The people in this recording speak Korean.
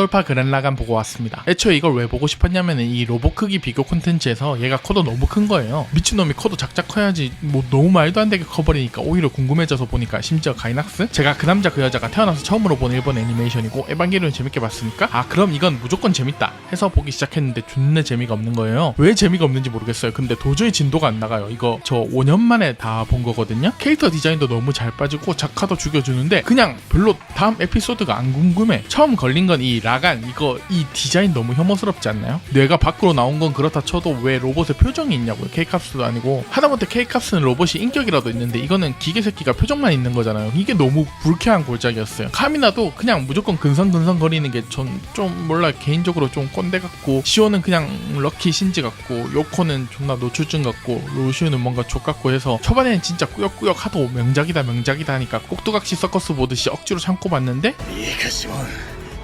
간돌파 그랜라간 보고 왔습니다. 애초에 이걸 왜 보고 싶었냐면은 이 로봇 크기 비교 콘텐츠에서 얘가 커도 너무 큰 거예요. 미친놈이 커도 작작 커야지 뭐 너무 말도 안 되게 커버리니까 오히려 궁금해져서 보니까 심지어 가이낙스? 제가 그 남자 그 여자가 태어나서 처음으로 본 일본 애니메이션이고 에반게리온 재밌게 봤으니까 아 그럼 이건 무조건 재밌다 해서 보기 시작했는데 존나 재미가 없는 거예요. 왜 재미가 없는지 모르겠어요. 근데 도저히 진도가 안 나가요. 이거 저 5년 만에 다 본 거거든요. 캐릭터 디자인도 너무 잘 빠지고 작화도 죽여주는데 그냥 별로 다음 에피소드가 안 궁금해. 처음 걸린 건 이 나간 이거 이 디자인 너무 혐오스럽지 않나요? 뇌가 밖으로 나온 건 그렇다 쳐도 왜 로봇의 표정이 있냐고요. 케이캅스도 아니고 하다못해 케이캅스는 로봇이 인격이라도 있는데 이거는 기계 새끼가 표정만 있는 거잖아요. 이게 너무 불쾌한 골짜기였어요. 카미나도 그냥 무조건 근성근성 거리는 게 전 좀 몰라 개인적으로 좀 꼰대 같고 시오는 그냥 럭키 신지 같고 요코는 존나 노출증 같고 루시오는 뭔가 족 같고 해서 초반에는 진짜 꾸역꾸역 하도 명작이다 명작이다 하니까 꼭두각시 서커스 보듯이 억지로 참고 봤는데